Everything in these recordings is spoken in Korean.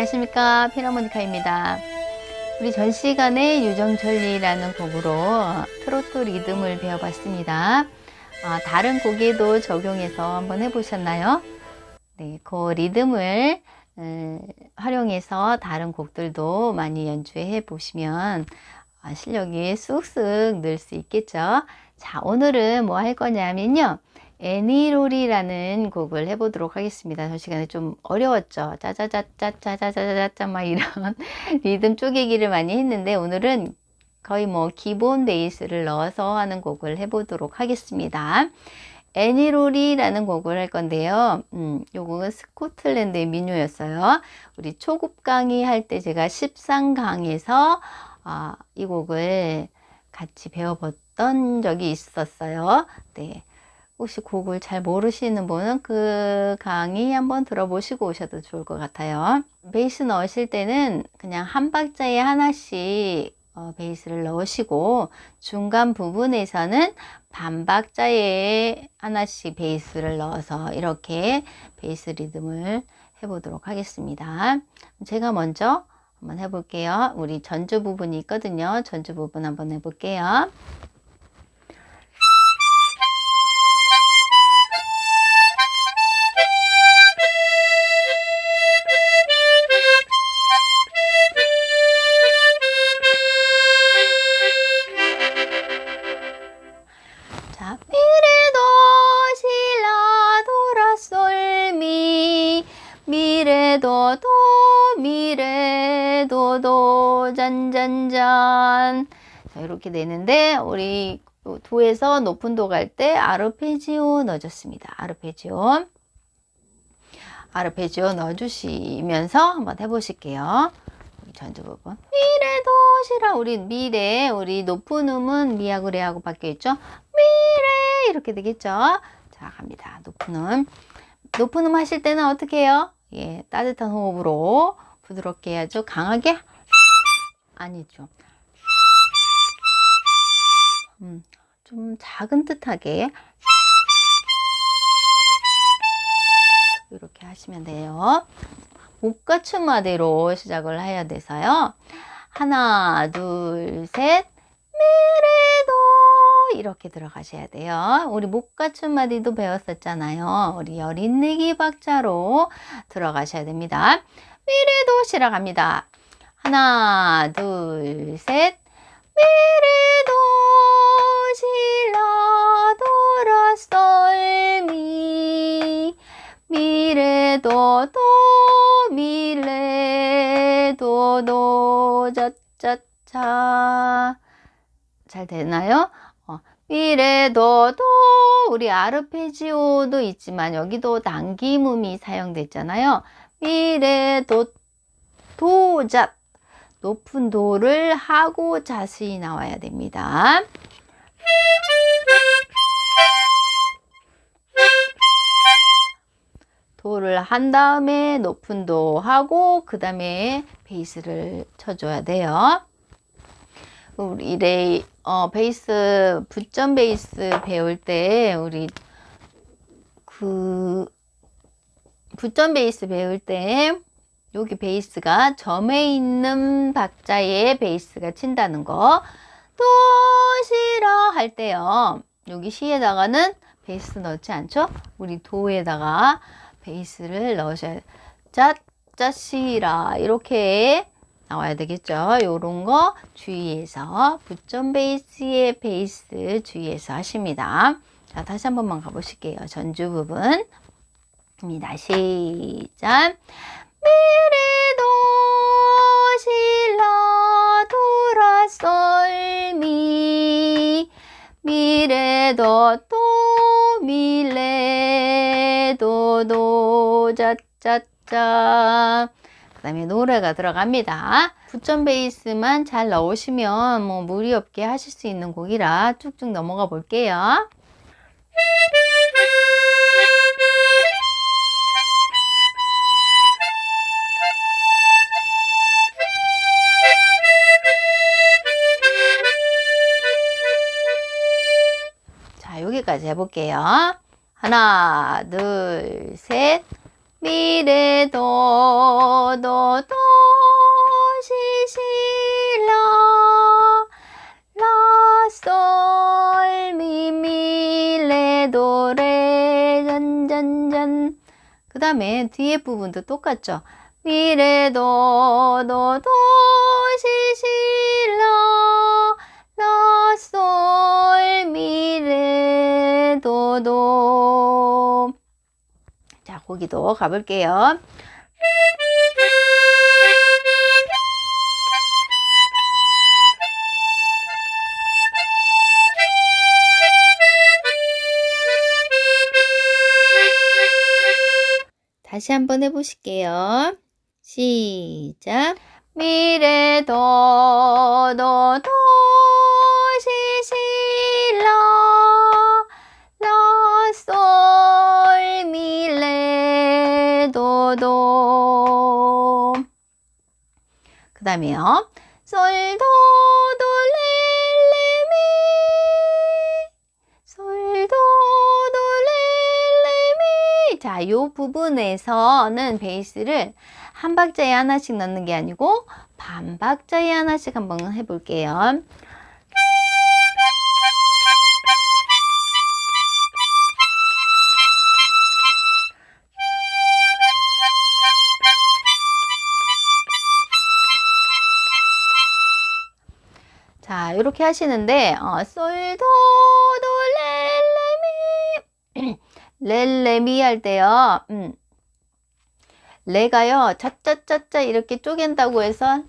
안녕하십니까 피라모니카입니다. 우리 전 시간에 유정철리라는 곡으로 트로트 리듬을 배워봤습니다. 아, 다른 곡에도 적용해서 한번 해보셨나요? 네, 그 리듬을 음, 활용해서 다른 곡들도 많이 연주해 보시면 아, 실력이 쑥쑥 늘 수 있겠죠. 자, 오늘은 뭐 할 거냐면요. 애니롤이라는 곡을 해보도록 하겠습니다. 저 시간에 좀 어려웠죠. 짜자자짜짜자자자자 막 이런 리듬 쪼개기를 많이 했는데 오늘은 거의 뭐 기본 베이스를 넣어서 하는 곡을 해보도록 하겠습니다. 애니롤이라는 곡을 할 건데요. 음, 요 곡은 스코틀랜드의 민요였어요. 우리 초급 강의 할 때 제가 13강에서 아, 이 곡을 같이 배워봤던 적이 있었어요. 네. 혹시 곡을 잘 모르시는 분은 그 강의 한번 들어보시고 오셔도 좋을 것 같아요. 베이스 넣으실 때는 그냥 한 박자에 하나씩 어, 베이스를 넣으시고 중간 부분에서는 반 박자에 하나씩 베이스를 넣어서 이렇게 베이스 리듬을 해보도록 하겠습니다. 제가 먼저 한번 해볼게요. 우리 전주 부분이 있거든요. 전주 부분 한번 해볼게요. 자, 이렇게 되는데 우리 도에서 높은 도 갈 때 아르페지오 넣어줬습니다. 아르페지오 아르페지오 넣어주시면서 한번 해보실게요. 전주 부분 미래 도 시라 우리 미래 우리 높은 음은 미하고 레하고 바뀌어 있죠. 미래 이렇게 되겠죠. 자 갑니다. 높은 음 높은 음 하실 때는 어떻게 해요? 예 따뜻한 호흡으로 부드럽게 해야죠. 강하게 아니죠. 음, 좀 작은 듯하게 이렇게 하시면 돼요. 목가춤마대로 시작을 해야 돼서요. 하나, 둘, 셋, 미래도 이렇게 들어가셔야 돼요. 우리 목가춤 마디도 배웠었잖아요. 우리 여린내기 박자로 들어가셔야 됩니다. 미래도 시작합니다. 하나, 둘, 셋, 미래 미래도 도 미래도 도 자자자 잘 되나요? 어, 미래도 도 우리 아르페지오도 있지만 여기도 남김음이 사용됐잖아요. 미래도 도자 높은 도를 하고 자세히 나와야 됩니다. 도를 한 다음에 높은 도 하고 그 다음에 베이스를 쳐줘야 돼요. 우리 레이 어, 베이스 붓점 베이스 배울 때 우리 그 붓점 베이스 배울 때 여기 베이스가 점에 있는 박자에 베이스가 친다는 거. 또 싫어 할 때요. 여기 시에다가는 베이스 넣지 않죠? 우리 도에다가 베이스를 넣으셔야 짜짜시라 이렇게 나와야 되겠죠. 요런 거 주의해서 붓점 베이스의 베이스 주의해서 하십니다. 자, 다시 한 번만 가보실게요. 전주 부분입니다. 시작. 미래도 실라 돌아솔미 미래도 또 밀레 도도 자자자 그 다음에 노래가 들어갑니다. 9점 베이스만 잘 넣으시면 뭐 무리 없게 하실 수 있는 곡이라 쭉쭉 넘어가 볼게요. 자, 여기까지 해볼게요. 하나, 둘, 셋. 미래도 도도 시시라. 라솔 미미레도레 잔잔잔 그 다음에 뒤에 부분도 똑같죠. 미래도 도도 시시라 라솔 미래도도 자 거기도 가볼게요 다시 한번 해보실게요. 시작. 미래도 도도 다음에요. 솔 도도 렐레미 솔 도도 렐레미 자, 요 부분에서는 베이스를 한 박자에 하나씩 넣는 게 아니고 반 박자에 하나씩 한번 해볼게요. 이렇게 하시는데 어, 솔도 도 렐레미 렐레미 할 때요. 음. 레가요. 짜짜짜짜 이렇게 쪼갠다고 해서 렐레미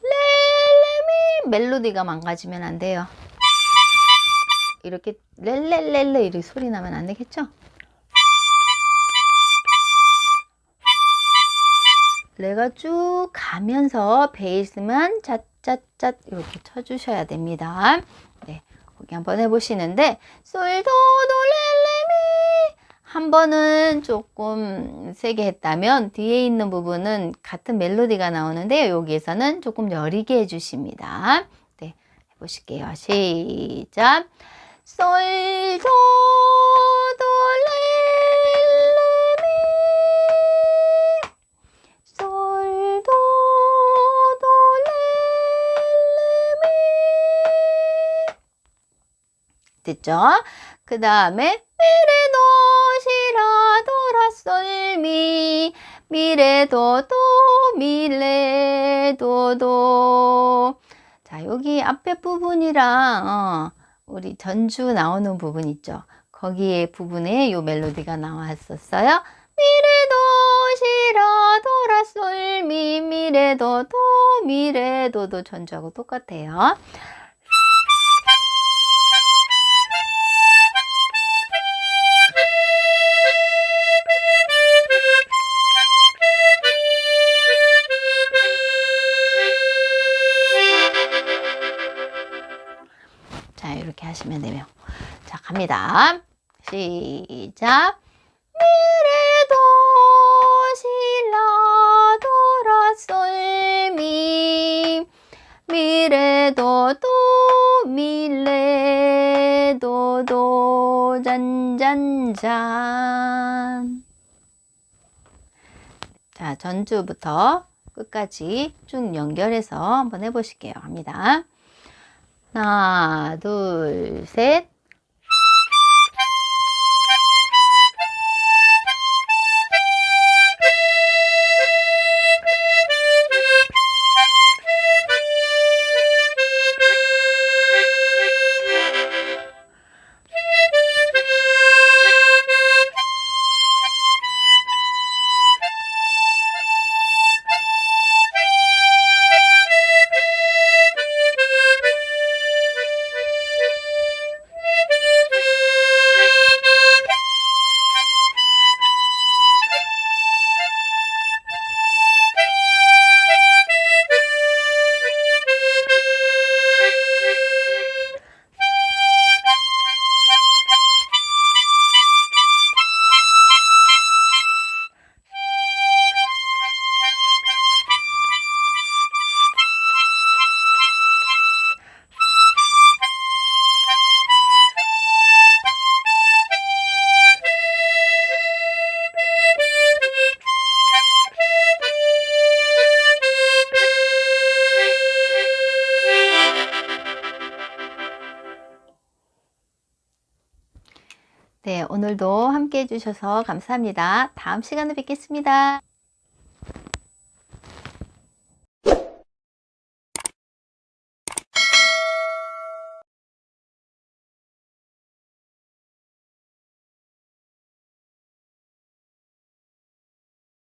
멜로디가 망가지면 안 돼요. 이렇게 렐렐렐레 이렇게 소리 나면 안 되겠죠? 레가 쭉 가면서 베이스만 짜 짜짜 이렇게 쳐주셔야 됩니다. 네, 거기 한번 해보시는데 솔도 도렐레미 한 번은 조금 세게 했다면 뒤에 있는 부분은 같은 멜로디가 나오는데 여기에서는 조금 여리게 해주십니다. 네, 해보실게요. 시작. 솔도 도렐 됐죠? 그 다음에 미래도 시라 도라솔미 미래도 도 미래도 도 자, 여기 앞에 부분이랑 어, 우리 전주 나오는 부분 있죠. 거기에 부분에 요 멜로디가 나왔었어요. 미래도 시라 도라솔미 미래도 도 미래도도 전주하고 똑같아요. 갑니다. 시작. 미래도 실라 도라솔미 미래도 도 밀레도 도 잔잔잔 자, 전주부터 끝까지 쭉 연결해서 한번 해보실게요. 합니다. 하나, 둘, 셋. 오늘도 함께 해주셔서 감사합니다. 다음 시간에 뵙겠습니다.